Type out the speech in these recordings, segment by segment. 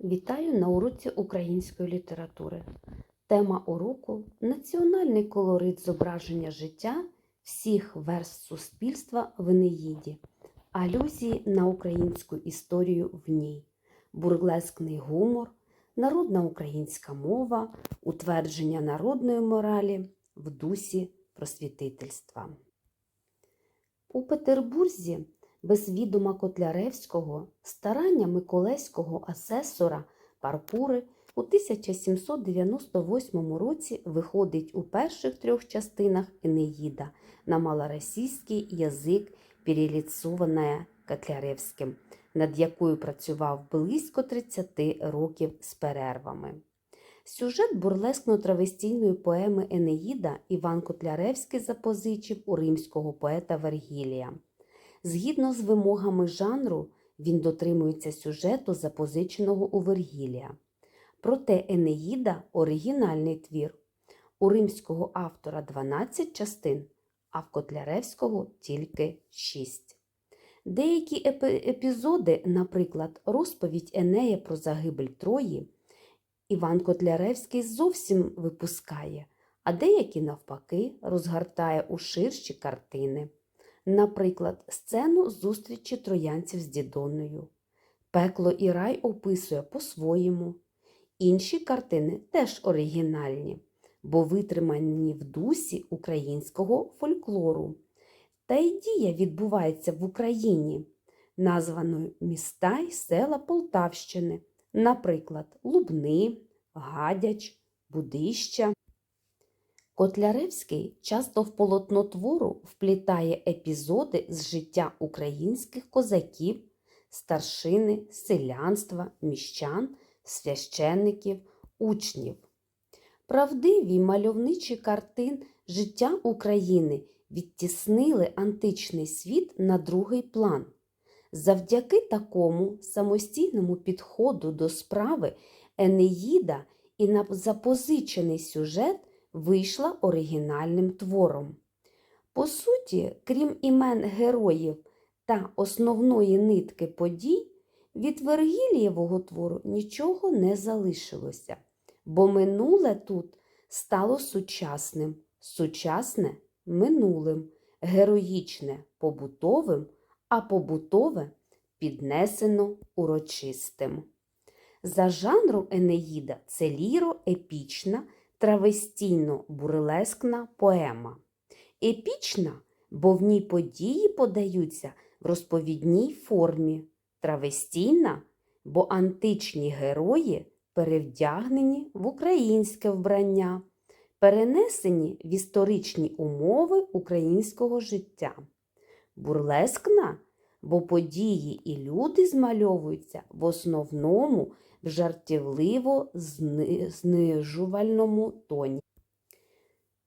Вітаю на уроці української літератури. Тема уроку Національний колорит зображення життя всіх верст суспільства в Енеїді, алюзії на українську історію в ній, бурлескний гумор, народна українська мова, утвердження народної моралі в дусі просвітительства. У Петербурзі без відома Котляревського старання Миколаївського асесора Парпури у 1798 році виходить у перших трьох частинах Енеїда на малоросійський язик, переліцованая Котляревським, над якою працював близько 30 років з перервами. Сюжет бурлескно-травестійної поеми Енеїда Іван Котляревський запозичив у римського поета Вергілія. Згідно з вимогами жанру, він дотримується сюжету, запозиченого у Вергілія. Проте Енеїда оригінальний твір. У римського автора 12 частин, а в Котляревського тільки 6. Деякі епі- епізоди, наприклад, розповідь Енея про загибель Трої, Іван Котляревський зовсім випускає, а деякі, навпаки, розгортає у ширші картини. Наприклад, сцену зустрічі троянців з Дідоною. Пекло і рай описує по-своєму. Інші картини теж оригінальні, бо витримані в дусі українського фольклору. Та й дія відбувається в Україні, названою міста й села Полтавщини, наприклад, Лубни, Гадяч, Будища. Котляревський часто в полотно твору вплітає епізоди з життя українських козаків, старшини, селянства, міщан, священників, учнів. Правдиві мальовничі картин життя України відтіснили античний світ на другий план. Завдяки такому самостійному підходу до справи Енеїда і на запозичений сюжет вийшла оригінальним твором. По суті, крім імен героїв та основної нитки подій, від Вергілієвого твору нічого не залишилося, бо минуле тут стало сучасним, сучасне минулим, героїчне побутовим, а побутове піднесено урочистим. За жанром Енеїда це ліро-епічна травестійно-бурлескна поема. Епічна, бо в ній події подаються в розповідній формі. Травестійна, бо античні герої перевдягнені в українське вбрання, перенесені в історичні умови українського життя. Бурлескна, бо події і люди змальовуються в основному в жартівливо знижувальному тоні.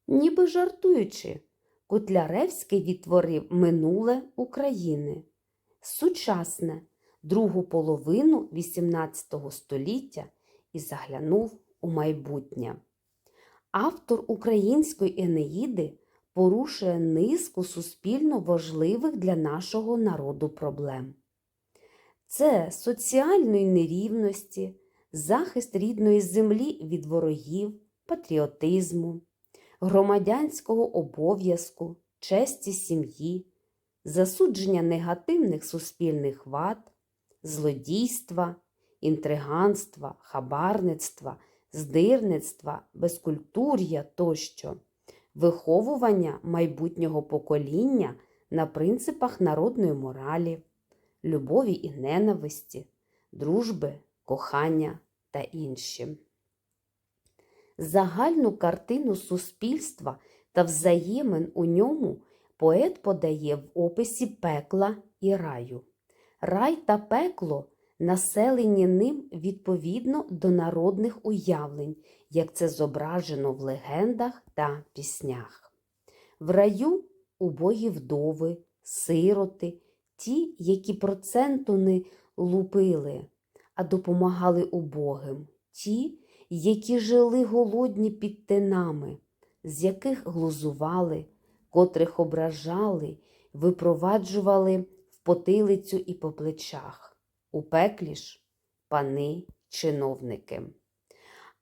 Ніби жартуючи, Котляревський відтворив минуле України, сучасне, другу половину XVIII століття і заглянув у майбутнє. Автор української Енеїди порушує низку суспільно важливих для нашого народу проблем. Це соціальної нерівності, захист рідної землі від ворогів, патріотизму, громадянського обов'язку, честі сім'ї, засудження негативних суспільних вад, злодійства, інтриганства, хабарництва, здирництва, безкультур'я тощо, виховування майбутнього покоління на принципах народної моралі любові і ненависті, дружби, кохання та інші. Загальну картину суспільства та взаємин у ньому поет подає в описі пекла і раю. Рай та пекло населені ним відповідно до народних уявлень, як це зображено в легендах та піснях. В раю убогі вдови, сироти, ті, які проценту не лупили, а допомагали убогим, ті, які жили голодні під тинами, з яких глузували, котрих ображали, випроваджували в потилицю і по плечах. У пеклі ж пани чиновники.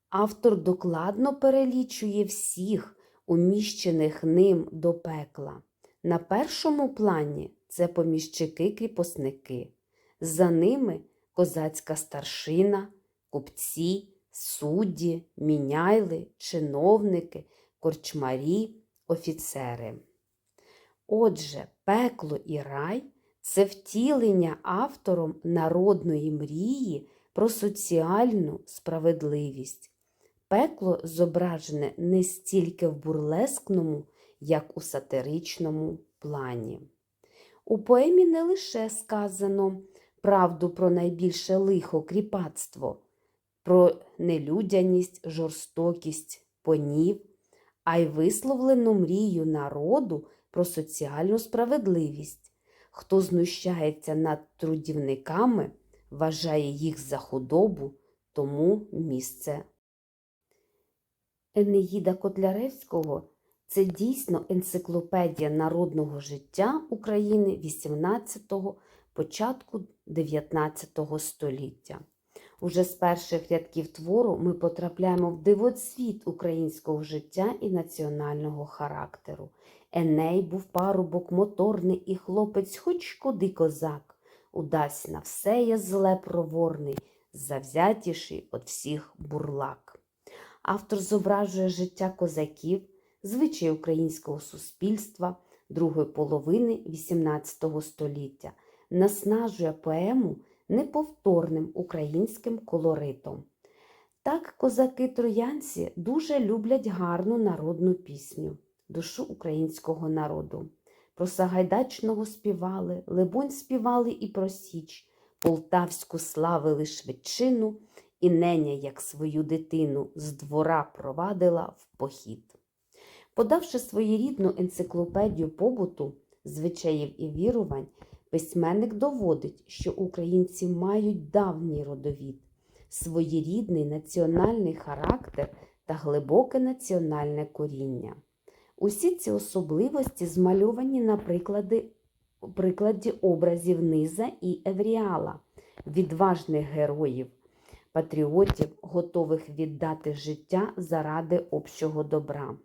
Автор докладно перелічує всіх, уміщених ним до пекла. На першому плані це поміщики-кріпосники, за ними козацька старшина, купці, судді, міняйли, чиновники, корчмарі, офіцери. Отже, пекло і рай це втілення автором народної мрії про соціальну справедливість. Пекло зображене не стільки в бурлескному, як у сатиричному плані. У поемі не лише сказано правду про найбільше лихо кріпацтво, про нелюдяність, жорстокість понів, а й висловлену мрію народу про соціальну справедливість. Хто знущається над трудівниками, вважає їх за худобу, тому місце. Енеїда Котляревського це дійсно енциклопедія народного життя України 18-го, початку 19 століття. Уже з перших рядків твору ми потрапляємо в дивоцвіт українського життя і національного характеру. Еней був парубок моторний і хлопець, хоч куди козак. Удасть на все є зле проворний, завзятіший от всіх бурлак. Автор зображує життя козаків, звичаї українського суспільства другої половини XVIII століття, наснажує поему неповторним українським колоритом. Так козаки-троянці дуже люблять гарну народну пісню, душу українського народу. Про Сагайдачного співали, Либонь співали і про Січ, Полтавську славили швидчину, і неня, як свою дитину, з двора провадила в похід. Подавши своєрідну енциклопедію побуту, звичаїв і вірувань, письменник доводить, що українці мають давній родовід, своєрідний національний характер та глибоке національне коріння. Усі ці особливості змальовані на приклади, прикладі образів Низа і Евріала, відважних героїв, патріотів, готових віддати життя заради общого добра.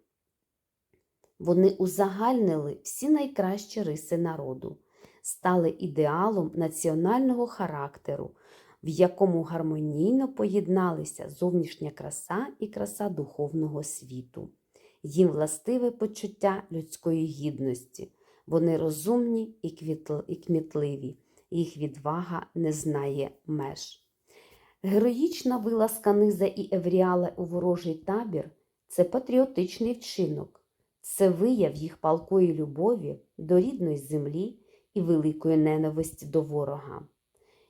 Вони узагальнили всі найкращі риси народу, стали ідеалом національного характеру, в якому гармонійно поєдналися зовнішня краса і краса духовного світу. Їм властиве почуття людської гідності. Вони розумні і, квітл... і кмітливі, їх відвага не знає меж. Героїчна вилазка Низа і Евріала у ворожий табір це патріотичний вчинок, це вияв їх палкої любові до рідної землі і великої ненависті до ворога.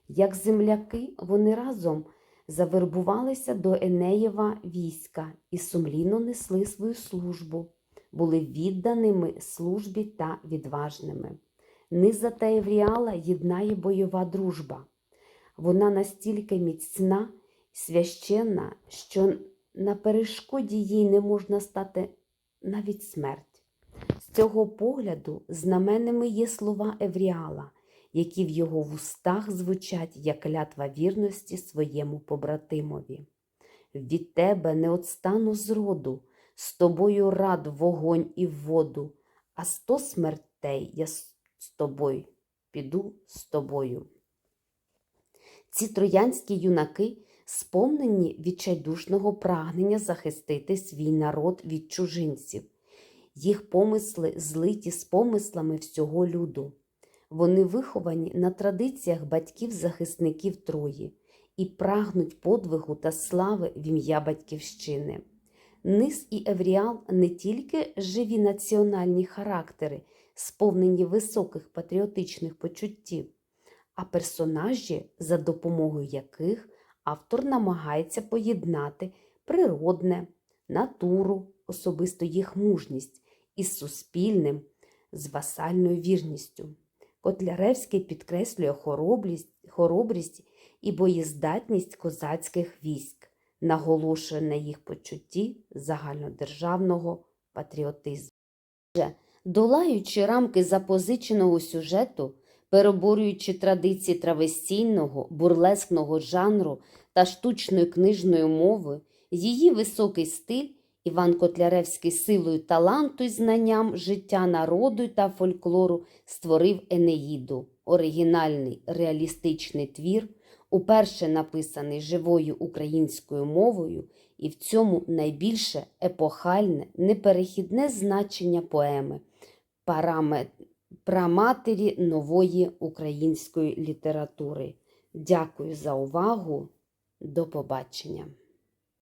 Як земляки, вони разом завербувалися до Енеєва війська і сумлінно несли свою службу, були відданими службі та відважними. Низа та Евріала єднає бойова дружба. Вона настільки міцна священна, що на перешкоді їй не можна стати навіть смерть. З цього погляду знаменними є слова Евріала, які в його вустах звучать як клятва вірності своєму побратимові. Від тебе не отстану зроду, з тобою рад вогонь і воду, а сто смертей я з тобою піду з тобою. Ці троянські юнаки сповнені відчайдушного прагнення захистити свій народ від чужинців. Їх помисли злиті з помислами всього люду. Вони виховані на традиціях батьків-захисників Трої і прагнуть подвигу та слави в ім'я Батьківщини. Низ і Евріал не тільки живі національні характери, сповнені високих патріотичних почуттів, а персонажі, за допомогою яких автор намагається поєднати природне, натуру, особисто їх мужність із суспільним, з васальною вірністю. Котляревський підкреслює хоробрість, хоробрість і боєздатність козацьких військ, наголошує на їх почутті загальнодержавного патріотизму. Долаючи рамки запозиченого сюжету, переборюючи традиції травестійного, бурлескного жанру та штучної книжної мови, її високий стиль Іван Котляревський силою таланту й знанням життя народу та фольклору створив Енеїду, оригінальний реалістичний твір, уперше написаний живою українською мовою, і в цьому найбільше епохальне, неперехідне значення поеми, параме- праматері нової української літератури. Дякую за увагу. До побачення.